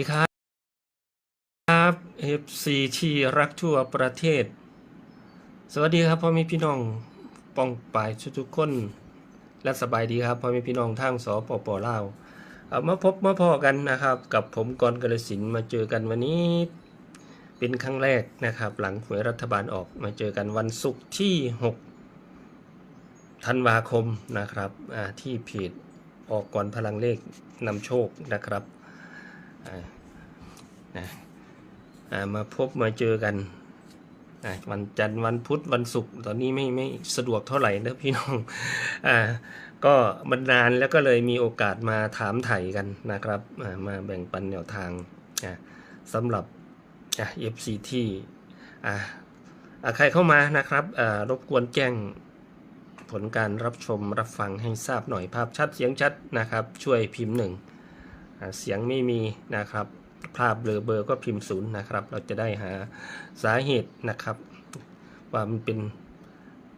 สวัสดีครับ FC ที่รักทั่วประเทศ สวัสดีครับพ่อแม่พี่น้องป้องปายทุกๆคน และสบายดีครับพ่อแม่พี่น้องทางสปปลาวมาพบมาพอกันนะครับ กับผมกรกระสินมาเจอกันวันนี้ เป็นครั้งแรกนะครับ หลังหวยรัฐบาลออกมาเจอกันวันศุกร์ที่ 6 ธันวาคมนะครับที่เพจออกก่อนพลังเลขนำโชคนะครับ นะมาพบมาเจอกันวันจันทร์วันพุธวันศุกร์ตอนนี้ไม่ไม่สะดวกเท่าไหร่นะพี่น้องอ่าก็มันนานแล้วก็เลยมีโอกาสมาถามไถ่กันนะครับมาแบ่งปันแนวทางสำหรับเอ่า FC ที่ใครเข้ามานะครับรบกวนแจ้งผลการรับชมรับฟังให้ทราบหน่อยภาพชัดเสียงชัดนะครับ ช่วยพิมพ์หนึ่ง เสียงไม่มีนะครับ ภาพเบลอเบอร์ก็พิมพ์ศูนย์นะครับ เราจะได้หาสาเหตุนะครับ ว่ามันเป็น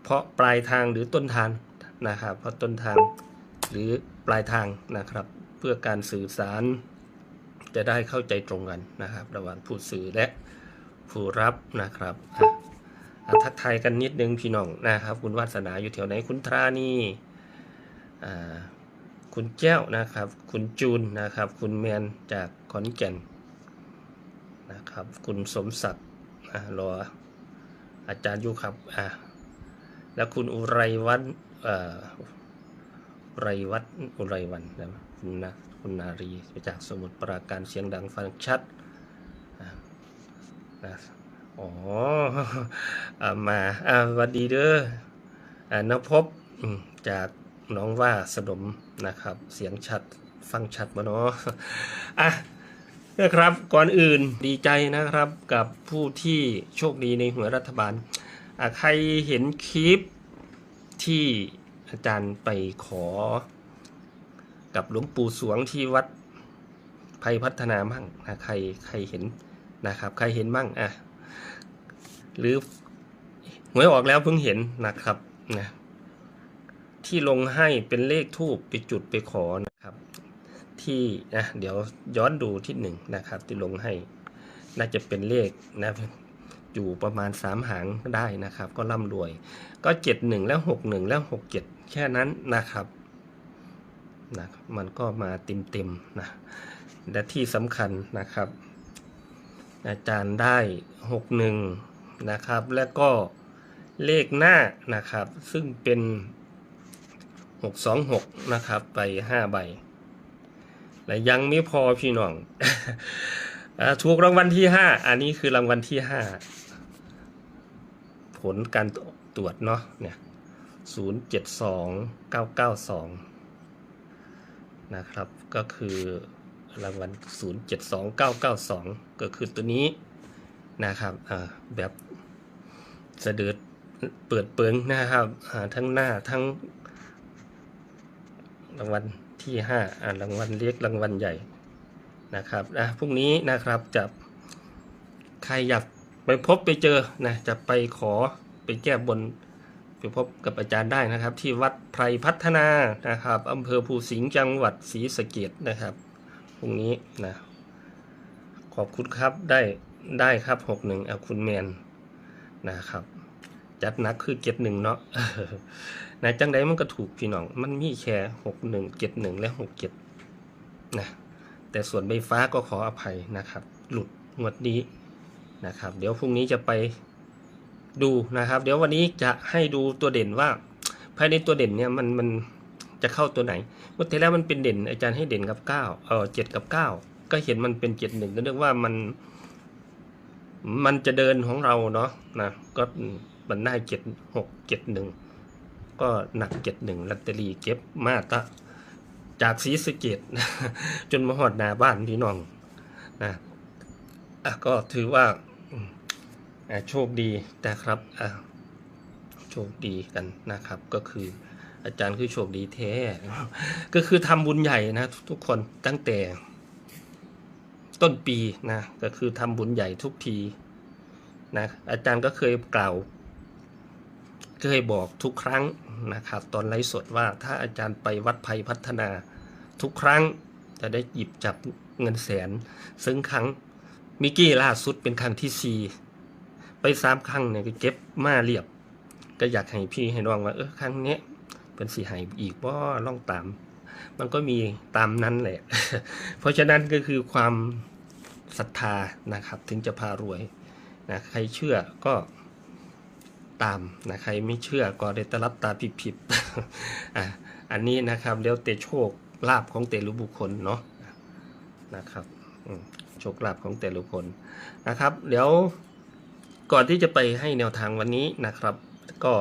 เพราะปลายทางหรือต้นทางนะครับ เพราะต้นทางหรือปลายทางนะครับ เพื่อการสื่อสารจะได้เข้าใจตรงกันนะครับ ระหว่างผู้สื่อและผู้รับนะครับทักทายกันนิดนึงพี่น้องนะครับ คุณวาสนาอยู่แถวไหนคุณทรานีอ่า คุณแจ้วนะครับ คุณจูนนะครับ คุณแมนจากขอนแก่นนะครับ คุณสมศักดิ์รออาจารย์อยู่ครับอ่าแล้วคุณอุไรวัฒนเอ่ออุไรวัฒน์อุไรวันนะคุณนะคุณนารีจากสมุทรปราการเสียงดังฟังชัดนะอ๋อมาอ่าสวัสดีเด้ออนภพจาก น้องว่าสดมนะครับ เสียงชัดฟังชัดมาเนาะอะนะครับก่อนอื่นดีใจนะครับกับผู้ที่โชคดีในหัวรัฐบาลใครเห็นคลิปที่อาจารย์ไปขอ กับหลวงปู่สวงที่วัดภัยพัฒนามั่งนะใครใครเห็นนะครับ ใครเห็นมั่งอะหรือหวยออกแล้วเพิ่งเห็นนะครับนะ ที่ลงให้เป็นเลขทูบไปจุดไปขอนะครับ ที่นะเดี๋ยวย้อนดูที่หนึ่งนะครับ ที่ลงให้น่าจะเป็นเลขนะอยู่ประมาณสามหางได้นะครับ ก็ร่ำรวย ก็เจ็ดหนึ่งแล้วหกหนึ่งแล้วหกเจ็ดแค่นั้นนะครับนะมันก็มาเต็มเต็มๆนะและที่สำคัญนะครับ อาจารย์ได้หกหนึ่งนะครับ แล้วก็เลขหน้านะครับ ซึ่งเป็น หกสองหกนะครับ ไปห้าใบ และยังไม่พอพี่น้องอถูกรางวัลที่ห้าอันนี้คือรางวัลที่ห้าผลการตรวจเนาะเนี่ยศูนย์เจ็ดสองเก้าเก้าสองนะครับ ก็คือรางวัลศูนย์เจ็ดสองเก้าเก้าสองก็คือตัวนี้นะครับอ่าแบบเสด็จเปิดเปิงนะครับทั้งหน้าทั้งางวัลที่ห้าอ่ารางวัลเล็กรางวัลใหญ่นะครับนะพรุ่งนี้นะครับจะใครอยากไปพบไปเจอนะจะไปขอไปแก้บนไปพบกับอาจารย์ได้นะครับ ที่วัดไพรพัฒนานะครับอำเภอภูสิงห์จังหวัดศรีสะเกดนะครับพรุ่งนี้นะขอบคุณครับได้ได้ครับหกหนึ่งอาคุณแมนนะครับ จัดนักคือเจ็ดหนึ่งเนาะ นะจังใดมันก็ถูกพี่น้อง มันมีแค่หกหนึ่งเจ็ดหนึ่งและหกเจ็ดนะแต่ส่วนใบฟ้าก็ขออภัยนะครับ หลุดงวดนี้นะครับ เดี๋ยวพรุ่งนี้จะไปดูนะครับ เดี๋ยววันนี้จะให้ดูตัวเด่นว่า ภายในตัวเด่นเนี่ยมันมันจะเข้าตัวไหนงวดที่แล้วมันเป็นเด่น อาจารย์ให้เด่นกับเก้าเออเจ็ดกับเก้าก็เห็นมันเป็นเจ็ดหนึ่งก็เรียกว่ามัน มันจะเดินของเราเนาะนะก็มันได้เจ็ดหกเจ็ดหนึ่ง ก็หนักเจ็ดหนึ่งลัตเตอรี่เก็บมาตะจากสีสเกตจนมาหอดนาบ้านพี่น้องนะอะก็ถือว่าโชคดีนะครับอะโชคดีกันนะครับ ก็คืออาจารย์คือโชคดีแท้ ก็คือทำบุญใหญ่นะทุกคนตั้งแต่ต้นปีนะก็คือทำบุญใหญ่ทุกทีนะอาจารย์ก็เคยกล่าว เคยบอกทุกครั้งนะครับ ตอนไลฟ์สดว่าถ้าอาจารย์ไปวัดภัยพัฒนาทุกครั้งจะได้หยิบจับเงินแสน ซึ่งครั้งมิกกี้ล่าสุดเป็นครั้งที่สี่ไปสามครั้งเนี่ยก็เก็บมาเรียบ ก็อยากให้พี่ให้น้องว่าเออครั้งนี้เป็นสีหายอีกว่าล่องตาม มันก็มีตามนั้นแหละ เพราะฉะนั้นก็คือความศรัทธานะครับ ถึงจะพารวยนะใครเชื่อก็ ตามนะใครไม่เชื่อก็ได้ตรับตาผิบๆอะอันนี้นะครับแล้วแต่โชคลาภของแต่ละบุคคลเนาะนะครับโชคลาภของแต่ละคนนะครับเดี๋ยวก่อนที่จะไปให้แนวทางวันนี้นะครับ ก็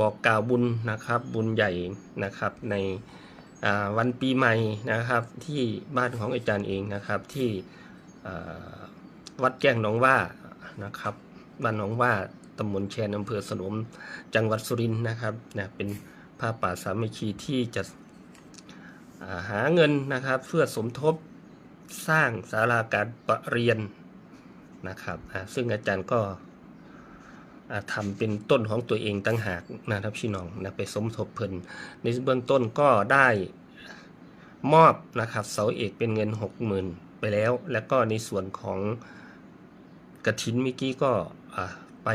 บอกกล่าวบุญนะครับ บุญใหญ่นะครับในวันปีใหม่นะครับ ที่บ้านของอาจารย์เองนะครับที่วัดแก้งหนองว่านะครับบ้านหนองว่า ตำบลแคนอำเภอสนมจังหวัดสุรินทร์นะครับนะเป็นผ้าป่าสามัคคีที่จะาหาเงินนะครับเพื่อสมทบสร้างศาลาการประเรียนนะครับซึ่งอาจารย์ก็ทำเป็นต้นของตัวเองตั้งหากนะครับพี่น้องนะไปสมทบเพิ่นในเบื้องต้นก็ได้มอบนะครับเสาเอกเป็นเงิน 60,000 ไปแล้ว แล้วก็ในส่วนของกระถินเมื่อกี้ก็ไป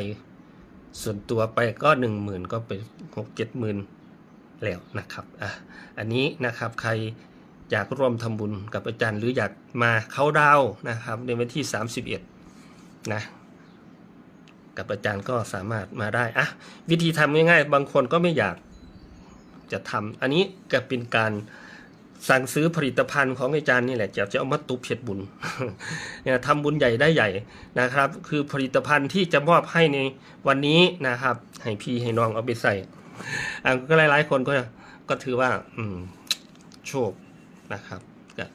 ส่วนตัวไปก็ 10,000 ก็ไป6 7 0 0 0แล้วนะครับอะอันนี้นะครับใครอยากร่วมทำบุญกับอาจารย์หรืออยากมาเข้าดาวนะครับในวันที่ 31นะกับอาจารย์ก็สามารถมาได้อะวิธีทำง่ายๆ บางคนก็ไม่อยากจะทำอันนี้ก็เป็นการ สั่งซื้อผลิตภัณฑ์ของอาจารย์นี่แหละจะจะเอามาตุบเพ็ดบุญเนี่ยทำบุญใหญ่ได้ใหญ่นะครับ คือผลิตภัณฑ์ที่จะมอบให้ในวันนี้นะครับ ให้พี่ให้น้องเอาไปใส่ก็หลายๆคนก็ก็ถือว่า อืม โชคนะครับก็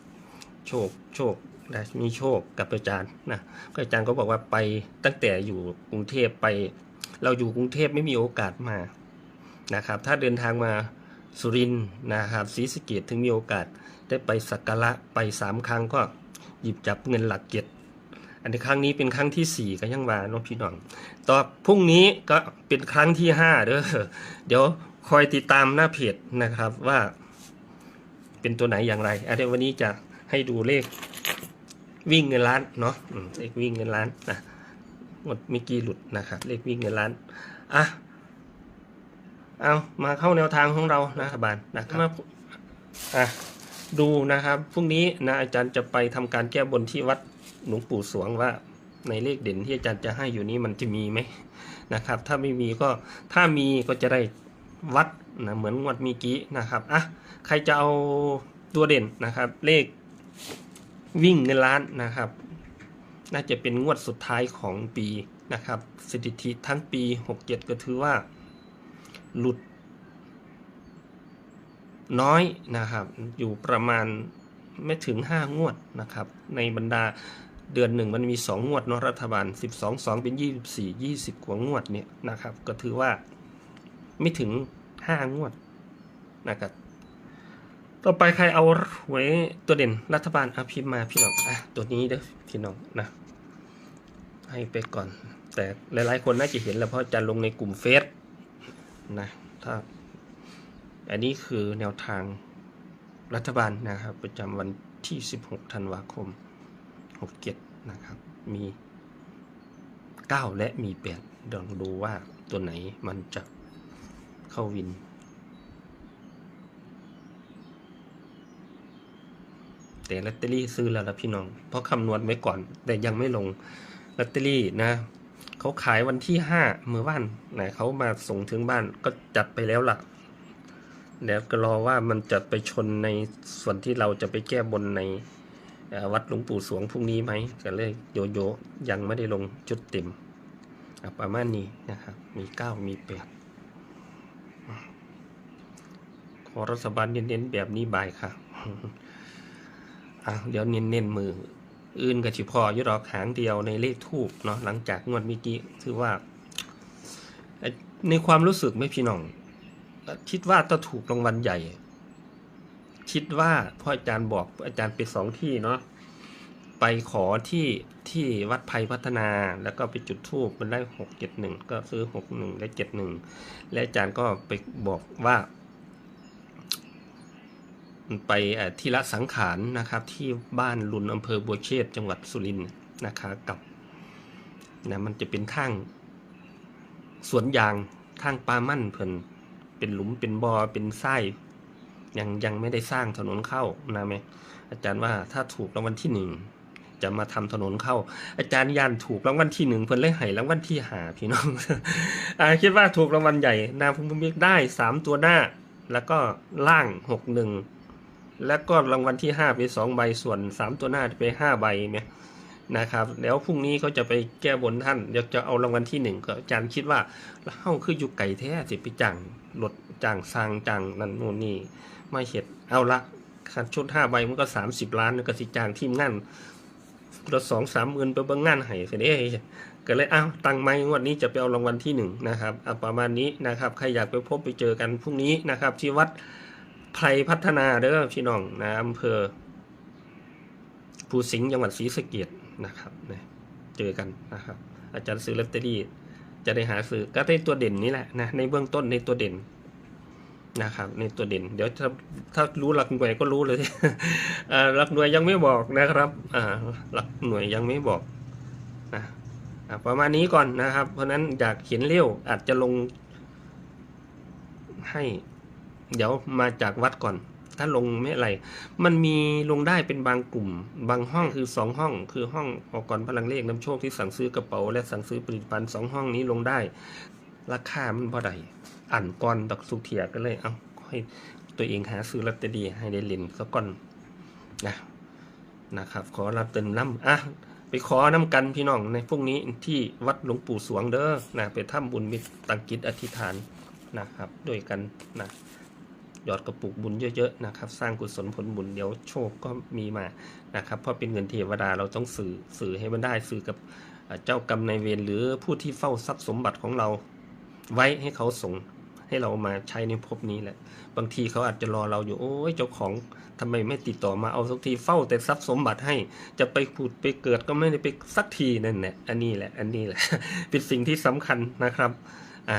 โชคโชคนะมีโชคกับอาจารย์นะก็อาจารย์ก็บอกว่าไปตั้งแต่อยู่กรุงเทพไป เราอยู่กรุงเทพไม่มีโอกาสมานะครับ ถ้าเดินทางมา สุรินนะครับศรีสะเกดถึงมีโอกาสได้ไปสักการะไปสามครั้งก็หยิบจับเงินหลักเจ็ดอันนี้ครั้งนี้เป็นครั้งที่สี่ก็ยังว่าน้องพี่น้อง ต่อพรุ่งนี้ก็เป็นครั้งที่ห้าเด้อเดี๋ยวคอยติดตามหน้าเพจนะครับว่า เป็นตัวไหนอย่างไรอันนี้วันนี้จะให้ดูเลขวิ่งเงินล้านเนาะเลขวิ่งเงินล้านนะหมดมิกี้หลุดนะครับเลขวิ่งเงินล้านอะ เอามาเข้าแนวทางของเรานะครับบานนะครับมาอะดูนะครับพรุ่งนี้นะอาจารย์จะไปทำการแก้บนที่วัดหลวงปู่สวงว่า ในเลขเด่นที่อาจารย์จะให้อยู่นี้มันจะมีไหมนะครับ ถ้าไม่มีก็ถ้ามีก็จะได้วัดนะเหมือนงวดเมีกี้นะครับอะใครจะเอาตัวเด่นนะครับ เลขวิ่งเงินล้านนะครับ น่าจะเป็นงวดสุดท้ายของปีนะครับสถิติทั้งปี 67 ก็ถือว่า หลุด น้อยนะครับ อยู่ประมาณไม่ถึง 5 งวดนะครับ ในบรรดาเดือนหนึ่งมันมี 2 งวดเนาะรัฐบาล 12 2 เป็น 24 20 กว่างวดเนี่ยนะครับ ก็ถือว่าไม่ถึง 5 งวดนะครับต่อไปใครเอาหวยตัวเด่นรัฐบาลอาพิมมาพี่น้องอะตัวนี้เด้อพี่น้องนะให้ไปก่อน แต่หลายๆคนน่าจะเห็นแล้วเพราะจะลงในกลุ่มเฟซ นะ ถ้า อันนี้คือแนวทางรัฐบาลนะครับ ประจำวันที่ 16 ธันวาคม 67 นะครับ มี 9 และมี8ลองดูว่าตัวไหนมันจะเข้าวิน แต่ลอตเตอรี่ซื้อแล้วละพี่น้อง เพราะคำนวณไว้ก่อน แต่ยังไม่ลงลอตเตอรี่นะ เขาขายวันที่ห้าเมื่อวานไหนเขามาส่งถึงบ้านก็จัดไปแล้วล่ะเดี๋ยวก็รอว่ามันจะไปชนในส่วนที่เราจะไปแก้บนในวัดหลวงปู่สวงพรุ่งนี้ไหมก็เลยโยโย่ยังไม่ได้ลงจุดเต็มอะประมาณนี้นะครับ มีเก้ามีแปดขอรัฐบาลเน้นๆแบบนี้บายค่ะอะ เดี๋ยวเน้นๆมือ อื่นกับชิพอยุดอกหางเดียวในเลขทูบเนาะหลังจากงวดเมื่อกี้ถือว่า ในความรู้สึกไม่พี่น้อง คิดว่าต้องถูกรางวัลใหญ่ คิดว่าพ่ออาจารย์บอกอาจารย์ไปสองที่เนาะไปขอที่ที่วัดไพพัฒนา แล้วก็ไปจุดทูบมันได้หกเจ็ดหนึ่งก็ซื้อหกหนึ่งได้เจ็ดหนึ่งและอาจารย์ก็ไปบอกว่า ไปที่ละสังขารนะครับ ที่บ้านลุนอำเภอบัวเชษจังหวัดสุรินทร์นะคะกับนะมันจะเป็นทางสวนยางทางปลามั่นเพิ่นเป็นหลุมเป็นบอ่อเป็นไส้ยังยังไม่ได้สร้างถนนเข้านะไหมอาจารย์ว่าถ้าถูกรางวัลที่หนึ่งจะมาทำถนนเข้า อาจารย์ยันถูกรางวัลที่หนึ่งเพิ่นเลยให้รางวัลที่หาพี่น้องอคิดว่าถูกรางวัลใหญ่นาพุ่มพิกได้สามตัวหน้า แล้วก็ล่างหกหนึ่ง แล้วก็รางวัลที่ห้าไปสองใบส่วนสามตัวหน้าไปห้าใบเนี่ยนะครับแล้วพรุ่งนี้เขาจะไปแก้บนท่านเดี๋ยวจะเอารางวัลที่หนึ่งก็อาจารย์คิดว่าเฮ้าคืออยู่ไก่แท้สิไปจังรถจังสร้างจังนั่นนู่นนี่ไม่เห็ดเอาละคันชุดห้าใบมันก็สามสิบล้านก็สิจางทีมงานรถสองสามหมื่นไปเบิ่งงานให้เสียเด้ก็เลยอ้าวตังไม้งวดนี้จะไปเอารางวัลที่หนึ่งนะครับเอาประมาณนี้นะครับใครอยากไปพบไปเจอกันพรุ่งนี้นะครับที่วัด ไพรพัฒนาเด้อพี่น้องนะอำเภอภูสิงห์จังหวัดศรีสะเกษนะครับนะเจอกันนะครับ อาจารย์ซื้อลอตเตอรี่จะได้หาซื้อก็ได้ตัวเด่นนี้แหละนะในเบื้องต้นในตัวเด่นนะครับในตัวเด่น เดี๋ยวถ้าถ้ารู้หลักหน่วยก็รู้เลยหลักหน่วยยังไม่บอกนะครับอ่าหลักหน่วยยังไม่บอกนะประมาณนี้ก่อนนะครับ เพราะฉะนั้นอยากเขียนเร็วอาจจะลงให้ เดี๋ยวมาจากวัดก่อน ถ้าลงไม่อะไร มันมีลงได้เป็นบางกลุ่ม บางห้องคือสองห้อง คือห้องออกก่อนพลังเลขน้ำโชคที่สั่งซื้อกระเป๋า และสั่งซื้อผลิตภัณฑ์สองห้องนี้ลงได้ ราคามันพอใดอ่านก่อนดอกสุเทียก็เลยเอาให้ตัวเองหาซื้อลอตเตอรี่ให้ได้เล่นซะก่อนนะนะครับ ขอรับเติมน้ำอะไปขอน้ำกันพี่น้องในพรุ่งนี้ที่วัดหลวงปู่สวงเด้อนะไปทำบุญมีตังกิจอธิษฐานนะครับด้วยกันนะ ยอดกระปุกบุญเยอะๆนะครับ สร้างกุศลผลบุญเดี๋ยวโชคก็มีมานะครับเพราะเป็นเงินเทวดาเราต้องสื่อสื่อให้มันได้สื่อกับเจ้ากรรมนายเวรหรือผู้ที่เฝ้าทรัพย์สมบัติของเรา ไว้ให้เขาส่งให้เรามาใช้ในภพนี้แหละ บางทีเขาอาจจะรอเราอยู่ โอ้ยเจ้าของทำไมไม่ติดต่อมาเอาสักทีเฝ้าแต่ทรัพย์สมบัติให้ จะไปผุดไปเกิดก็ไม่ได้ไปสักทีนั่นแหละ อันนี้แหละ อันนี้แหละ เป็นสิ่งที่สำคัญนะครับ อ่า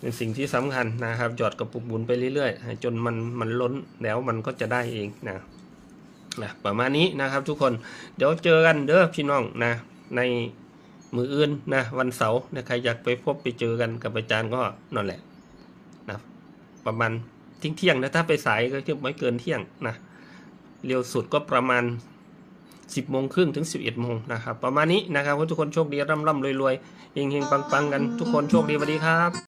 เป็นสิ่งที่สำคัญนะครับหยอดกระปุกบุญไปเรื่อยๆ จนมันมันล้นแล้วมันก็จะได้เองนะนะประมาณนี้นะครับทุกคนเดี๋ยวเจอกันเด้อพี่น้องนะในมืออื่นนะวันเสาร์นะใครอยากไปพบไปเจอกันกับอาจารย์ก็นั่นแหละนะประมาณเที่ยงเที่ยงนะถ้าไปสายก็คือไม่เกินเที่ยงนะเร็วสุดก็ประมาณ 10โมงครึ่งถึง 11โมงนะครับประมาณนี้นะครับทุกคนโชคดีร่ำร่ำรวยรวยเฮงเฮงปังปังๆกันทุกคนโชคดีสวัสดีครับ